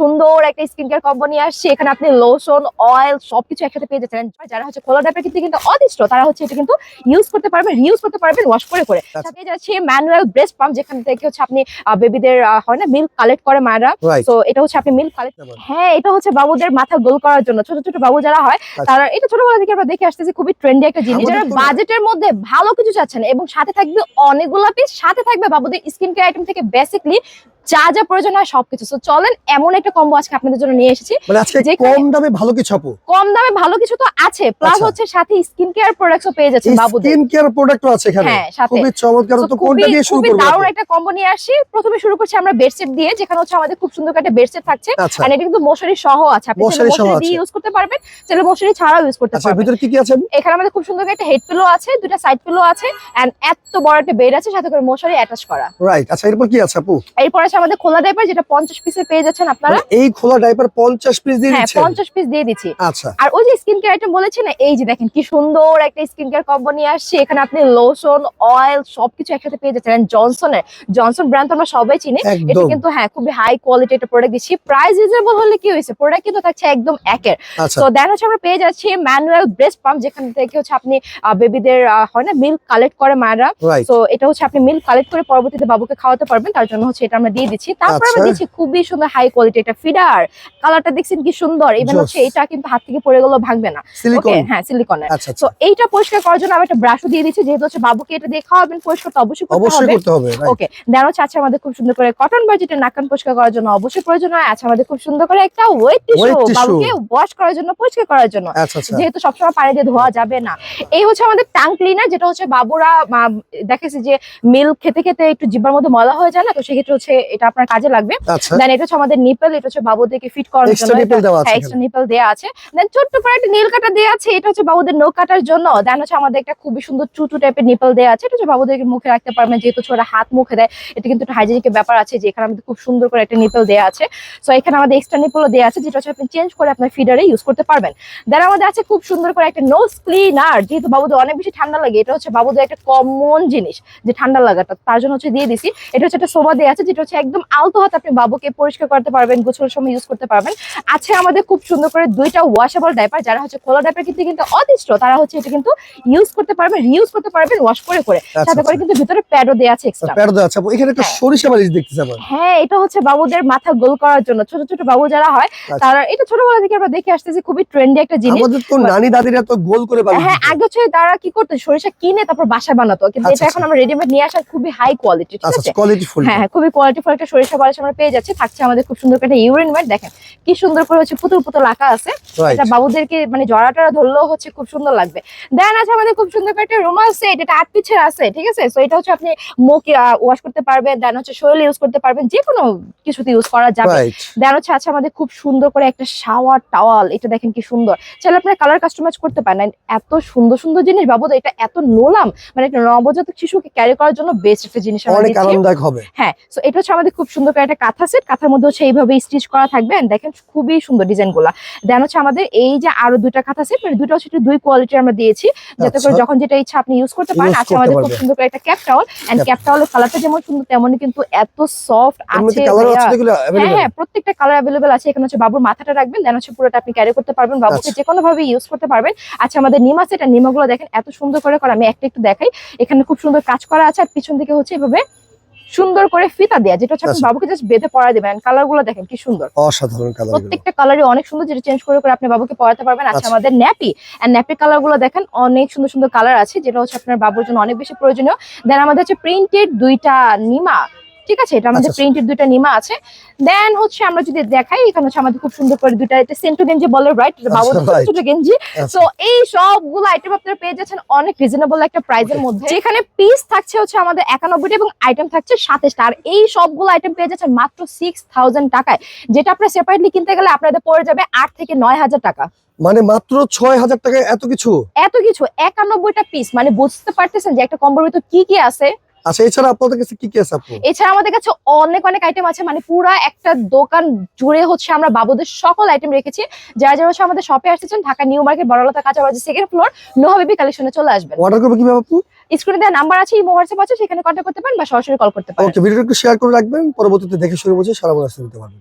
সুন্দর একটা skin care combo নিয়ে আসছি। এখানে আপনি লোশন অয়েল সবকিছু একসাথে পেয়ে যাচ্ছেন। যারা হচ্ছে খোলা টাইপের কিন্তু কিন্তু অদিষ্ট তারা হচ্ছে এটা কিন্তু ইউজ করতে পারবেন রিউজ করতে পারবেন ওয়াশ করে করে। সাথে যাচ্ছে ম্যানুয়াল ব্রেস্ট পাম্প যেখান থেকে হচ্ছে আপনি বেবিদের হয় না মিল্ক কালেক্ট করে মায়েরা। তো এটা হচ্ছে আপনি মিল্ক কালেক্ট হ্যাঁ এটা হচ্ছে বাবুদের মাথা গোল করার জন্য। ছোট ছোট বাবু যারা হয় তারা এটা ছোটবেলা থেকে আমরা দেখে আসতেছি খুবই ট্রেন্ডি একটা জিনিস। যারা বাজেটের মধ্যে ভালো কিছু চাচ্ছেন এবং সাথে থাকবে অনেকগুলো পিস সাথে থাকবে বাবুদের স্কিন কেয়ার আইটেম থেকে বেসিকলি যা যা প্রয়োজন হয় সবকিছু। তো চলেন এমন একটা কম্বো আজকে আপনাদের জন্য নিয়ে এসেছি। মানে কম দামে ভালো কিছু আপু? কম দামে ভালো কিছু তো আছে প্লাস আচ্ছা। হচ্ছে সাথে স্কিন কেয়ার প্রোডাক্টসও পেয়ে যাচ্ছেন বাবুদের। স্কিন কেয়ার প্রোডাক্টও আছে এখানে। হ্যাঁ সাথে। খুবই চমৎকার তো কোনটা দিয়ে শুরু খুবই করব দারুণ একটা কম্বো নিয়ে আসছি প্রথমে শুরু করছি আমরা বেডশিট দিয়ে যেখানে হচ্ছে আমাদের খুব সুন্দর একটা বেডশিট থাকছে। আচ্ছা। আর এটা কিন্তু মশারি সহ আছে। আপনি মশারি সহ দিয়ে ইউজ করতে পারবেন চাইলে মশারি ছাড়াও ইউজ করতে আচ্ছা পারবেন। ভিতরে কি কি আছে এখানে আমাদের খুব সুন্দর একটা হেড পিলো আছে দুটো সাইড পিলো আছে এন্ড এত বড় একটা বেড আছে সাথে করে মশারি অ্যাটাচ করা। রাইট আচ্ছা এরপর কি আছে আপু? এরপর আছে আমাদের খোলা ডাইপার যেটা পঞ্চাশ পিসের পেয়ে যাচ্ছেন আপনারা। এই খোলা ডাইপার 50 পিস দিয়ে হ্যাঁ দিচ্ছেন? পঞ্চাশ পিস দিয়ে দিচ্ছি। আচ্ছা। আর ওই যে স্কিন কেয়ার আইটেম বলেছি না এই যে দেখেন কি সুন্দর একটা স্কিন কেয়ার কম্বো নিয়ে আসছে। এখানে আপনি লোশন অয়েল সবকিছু একসাথে পেয়ে যাচ্ছেন। জনসনের জনসন ব্র্যান্ড তো আমরা সবাই চিনি। এটা কিন্তু হ্যাঁ খুবই হাই কোয়ালিটি একটা প্রোডাক্ট দিচ্ছি। প্রাইস রিজনেবল হলে কি হয়েছে? প্রোডাক্ট কিন্তু থাকছে একদম একের। আচ্ছা। তো দেন হচ্ছে আমরা পেয়ে যাচ্ছি ম্যানুয়াল ব্রেস্ট পাম্প যেখান থেকে হচ্ছে আপনি বেবিদের হয় না মিল্ক কালেক্ট করে মায়েরা। তো এটা হচ্ছে আপনি মিল্ক কালেক্ট করে পরবর্তীতে বাবুকে খাওয়াতে পারবেন। তার জন্য হচ্ছে এটা আমরা দিয়ে দিচ্ছি। তারপর আমরা আচ্ছা। দিচ্ছি খুবই সুন্দর হাই কোয়ালিটি এটা ফিডার কালারটা দেখছেন কি সুন্দর ইভেন হচ্ছে এটা কিন্তু হাত থেকে পড়ে গেলেও ভাঙবে না। ওকে হ্যাঁ সিলিকনের আচ্ছা তো আচ্ছা এইটা পরিষ্কার করার জন্য আমি একটা ব্রাশও দিয়ে দিচ্ছি যেহেতু হচ্ছে বাবুকে এটা দিয়ে খাওয়াবেন পরিষ্কার তো অবশ্যই করতে হবে? ওকে দেন হচ্ছে আছে আমাদের খুব সুন্দর করে কটন বাজেটে নাকান পরিষ্কার করার জন্য অবশ্যই প্রয়োজন হয় আছে আমাদের খুব সুন্দর করে একটা ওয়েট টিস্যু বাবুকে ওয়াশ করার জন্য পরিষ্কার করার জন্য। আচ্ছা যেহেতু সবসময় পানি দিয়ে ধোয়া যাবে না। এই হচ্ছে আমাদের টাং ক্লিনার যেটা হচ্ছে বাবুরা দেখেছি যে মিল্ক খেতে খেতে একটু জিব্বার মধ্যে ময়লা হয়ে যায় না তো সেক্ষেত্রে হচ্ছে এটা আপনার কাজে লাগবে। দেন এটা হচ্ছে আমাদের নিপল এটা হচ্ছে বাবুদেরকে ফিট করার জন্য নিপল এক্সট্রা নিপল আছে দেন ছোট্ট করে একটা নীল কাটা দেওয়া আছে এটা হচ্ছে বাবুদের নখ কাটার জন্য। দেন হচ্ছে আমাদের একটা খুবই সুন্দর চুটু টাইপের নিপল দেওয়া আছে এটা হচ্ছে বাবুদেরকে মুখে রাখতে পারবেন যেহেতু ছোট হাত মুখে দেয়। এটা কিন্তু একটা হাইজেনিকের ব্যাপার আছে যে এখানে আমাদের খুব সুন্দর করে একটা নিপল দেওয়া আছে। সো এখানে আমাদের এক্সট্রা নিপলও আছে যেটা হচ্ছে আপনি চেঞ্জ করে আপনার ফিডারে ইউজ করতে পারবেন। দেন আমাদের আছে খুব সুন্দর করে একটা নোজ ক্লিনার যেহেতু বাবুদের অনেক বেশি ঠান্ডা লাগে এটা হচ্ছে বাবুদের একটা কমন জিনিস যে ঠান্ডা লাগাটা। তার জন্য হচ্ছে দিয়ে দিছি। এটা হচ্ছে একটা সোবা দেওয়া আছে যেটা হচ্ছে একদম আলতো হাত আপনি বাবুকে পরিষ্কার করতে পারবেন গোছলের সময় ইউজ করতে পারবেন। আছে আমাদের খুব সুন্দর করে দুইটা ওয়াশেবল ডাইপার যারা হচ্ছে খোলা ডাইপার কিন্তু কিন্তু অতিষ্ঠ তারা হচ্ছে এটা কিন্তু ইউজ করতে পারবেন রিউজ করতে পারবেন ওয়াশ করে করে। আচ্ছা সাথে করে কিন্তু ভিতরে প্যাডও দেওয়া আছে এক্সট্রা প্যারো দেওয়া আছে এখানে একটা হ্যাঁ। সরিষা বালিশ দেখতেছি আবার হ্যাঁ এটা হচ্ছে বাবুদের মাথা গোল করার জন্য। ছোট ছোট বাবু যারা হয় আচ্ছা। তারা এটা ছোটবেলা থেকে আমরা দেখে আসতেছি খুবই ট্রেন্ডি একটা জিনিস। আমাদের তো নানি দাদিরা তো গোল করে বালিশ হ্যাঁ আগে হচ্ছে তারা কি করতো সরিষা কিনে তারপর বাসায় বানাতো কিন্তু আচ্ছা, এটা এখন আমরা রেডিমেড নিয়ে আসা খুবই হাই কোয়ালিটি ঠিক আচ্ছা আছে? কোয়ালিটি ফুল হ্যাঁ হ্যাঁ খুবই কোয়ালিটি ফুল একটা সরিষা বালিশ আমরা পেয়ে যাচ্ছি থাকছে আমাদের খুব সুন্দর করে একটা ইউরিন ম্যাট দেখেন কি সুন্দর করে হচ্ছে পুতুল পুতুল আঁকা আছে। এটা বাবুদেরকে মানে জড়া টড়া ধরলেও হচ্ছে খুব সুন্দর লাগবে। দেন আছে আমাদের খুব সুন্দর করে একটা রুমাল সেট এটা আট পিছের আছে ঠিক আছে? সো এটা হচ্ছে আপনি মুখ ওয়াশ করতে পারবেন দেন হচ্ছে শরীরে ইউজ করতে পারবেন যে কোনো কিছুতে ইউজ করা যাবে। দেন হচ্ছে আছে আমাদের খুব সুন্দর করে একটা শাওয়ার টাওয়াল এটা দেখেন কি সুন্দর। চাইলে আপনারা কালার কাস্টমাইজ করতে পারেন। এত সুন্দর সুন্দর জিনিস বাবুদের এটা এত নোলাম। মানে একটা নবজাতক শিশুকে ক্যারি করার জন্য বেস্ট একটা জিনিস হ্যাঁ সো এটা হচ্ছে আমাদের খুব সুন্দর করে একটা কাঁথা সেট কাঁথার মধ্যে হচ্ছে এইভাবে স্টিচ করা থাকবে। দেখেন খুবই সুন্দর ডিজাইনগুলা দেন হচ্ছে আমাদের এই যে আরও দুইটা কাঁথা সেট মানে দুটো হচ্ছে দুই কোয়ালিটি আমরা দিয়েছি। যাতে করে আচ্ছা। যখন যেটা ইচ্ছা আপনি ইউজ করতে পারেন আছে আমাদের খুব সুন্দর করে একটা ক্যাপ টাওয়াল এন্ড ক্যাপ টাওয়ালের কালারটা যেমন সুন্দর তেমনই কিন্তু এত সফট আছে। আছে হ্যাঁ হ্যাঁ প্রত্যেকটা কালার অ্যাভেলেবেল আছে। এখানে হচ্ছে বাবুর মাথাটা রাখবেন দেন হচ্ছে পুরোটা আপনি ক্যারি করতে পারবেন। বাবুকে আচ্ছা। যে কোনো ভাবে ইউজ করতে পারবেন। আচ্ছা আমাদের নিমা সেট নিমাগুলো দেখেন এত সুন্দর করে করা। আমি একটা একটু দেখাই। এখানে খুব সুন্দর কাজ করা আছে। আর পিছন দিকে হচ্ছে এভাবে সুন্দর করে ফিতা দেয়া যেটা হচ্ছে আচ্ছা। বাবুকে জাস্ট বেঁধে পরা দেবেন কালারগুলো দেখেন কি সুন্দর অসাধারণ কালার প্রত্যেকটা কালারই অনেক সুন্দর যেটা চেঞ্জ করে করে আপনি বাবুকে পড়াতে পারবেন আচ্ছা আচ্ছা। আমাদের ন্যাপি এন্ড ন্যাপি কালারগুলো দেখেন অনেক সুন্দর সুন্দর কালার আছে যেটা হচ্ছে আপনার বাবুর জন্য অনেক বেশি প্রয়োজনীয় দেন আমাদের হচ্ছে প্রিন্টেড দুইটা নিমা ঠিক আছে? এটা আমাদের আচ্ছা, আচ্ছা। প্রিন্টেড দুইটা নিমা আছে। দেন হচ্ছে আমরা যদি দেখাই এখানে হচ্ছে আমাদের খুব সুন্দর করে দুইটা এটা সেন্টু গেঞ্জি বলে রাইট আচ্ছা, ছোট গেঞ্জি। আচ্ছা। তো এই সবগুলো আইটেম আপনারা পেয়ে যাচ্ছেন অনেক রিজনেবল একটা Okay. মধ্যে। যেখানে পিস থাকছে হচ্ছে আমাদের একানব্বইটা এবং আইটেম থাকছে সাতাশটা। আর এই সবগুলো আইটেম পেয়ে যাচ্ছেন মাত্র সিক্স থাউজেন্ড টাকায়। যেটা আপনার সেপারেটলি কিনতে গেলে আপনাদের পড়ে যাবে আট থেকে নয় হাজার টাকা। মানে মাত্র ছয় হাজার টাকায় এত কিছু? এত কিছু একানব্বইটা পিস মানে বুঝতে পারতেছেন যে একটা কম্বোর ভিতর কি কি আছে? আচ্ছা এছাড়া আপনাদের কাছে কি কি আছে আপু? এছাড়া আমাদের কাছে অনেক অনেক আইটেম আছে। মানে পুরা একটা দোকান জুড়ে হচ্ছে আমরা বাবুদের সকল আইটেম রেখেছি। যারা যারা হচ্ছে আমাদের শপে আসতেছেন ঢাকা নিউ মার্কেট বড়লতা কাঁচাবাজার সেকেন্ড ফ্লোর নোহাবিবি কালেকশনে চলে আসবেন। অর্ডার করবে কীভাবে আপু? স্ক্রিনে দেওয়া নাম্বার আছে ইমো হোয়াটসঅ্যাপ আছে সেখানে কন্ট্যাক্ট করতে পারেন বা সরাসরি কল করতে পারেন। ওকে ভিডিওটা একটু শেয়ার করে রাখবেন পরবর্তীতে দেখে শুনে বুঝে সারা বছর নিতে পারবেন।